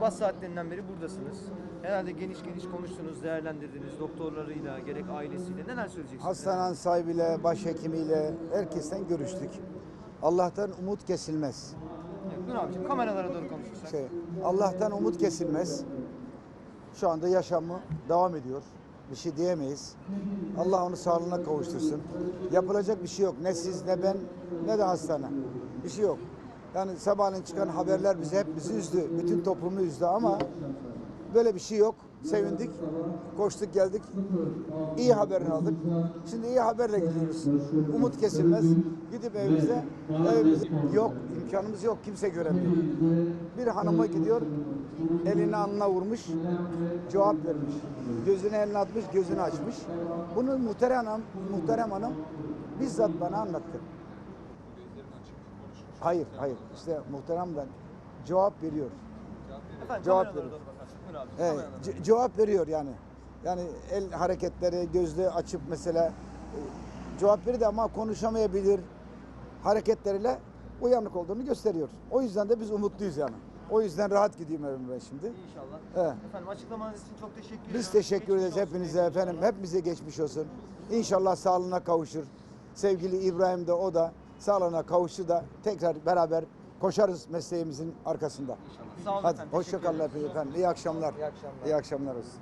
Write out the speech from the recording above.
sabah saatlerinden beri buradasınız. Herhalde geniş geniş konuştunuz, değerlendirdiniz doktorlarıyla, gerek ailesiyle. Neler söyleyeceksiniz? Hastanenin sahibiyle, başhekimiyle herkesten görüştük. Allah'tan umut kesilmez. Evet, Dur abicim kameralara doğru konuşursak. Şey, Allah'tan umut kesilmez. Şu anda yaşamı devam ediyor. Bir şey diyemeyiz. Allah onu sağlığına kavuştursun. Yapılacak bir şey yok. Ne siz ne ben ne de hastane. Bir şey yok. Yani sabahleyin çıkan haberler bizi hep bizi üzdü. Bütün toplumu üzdü ama böyle bir şey yok. Sevindik. Koştuk geldik. İyi haberini aldık. Şimdi iyi haberle gidiyoruz. Umut kesilmez. Gidip evimize, evimize yok imkanımız yok. Kimse göremiyor. Bir hanıma gidiyor. Elini alnına vurmuş. Cevap vermiş. Gözünü eline atmış, gözünü açmış. Bunu muhterem hanım, muhterem hanım bizzat bana anlattı. Hayır, hayır. İşte muhterem ben cevap veriyor. Efendim, Cevap doğru bakarsak. Buyur abicim, Evet, ce- cevap veriyor yani. Yani el hareketleri, gözlüğü açıp mesela e, cevap verir de ama konuşamayabilir hareketleriyle uyanık olduğunu gösteriyor. O yüzden de biz umutluyuz yani. O yüzden rahat gideyim evime ben şimdi. İnşallah. Evet. Efendim açıklamanız için çok teşekkür ederim. Biz teşekkür Geçmiş ederiz olsun hepinize diyelim efendim. Hepimize geçmiş olsun. İnşallah sağlığına kavuşur. Sevgili İbrahim de o da sağlığına kavuştu da tekrar beraber koşarız mesleğimizin arkasında. Sağ olun Hadi efendim. hoşça teşekkür kalın ederiz. efendim. İyi akşamlar. İyi akşamlar. İyi akşamlar olsun.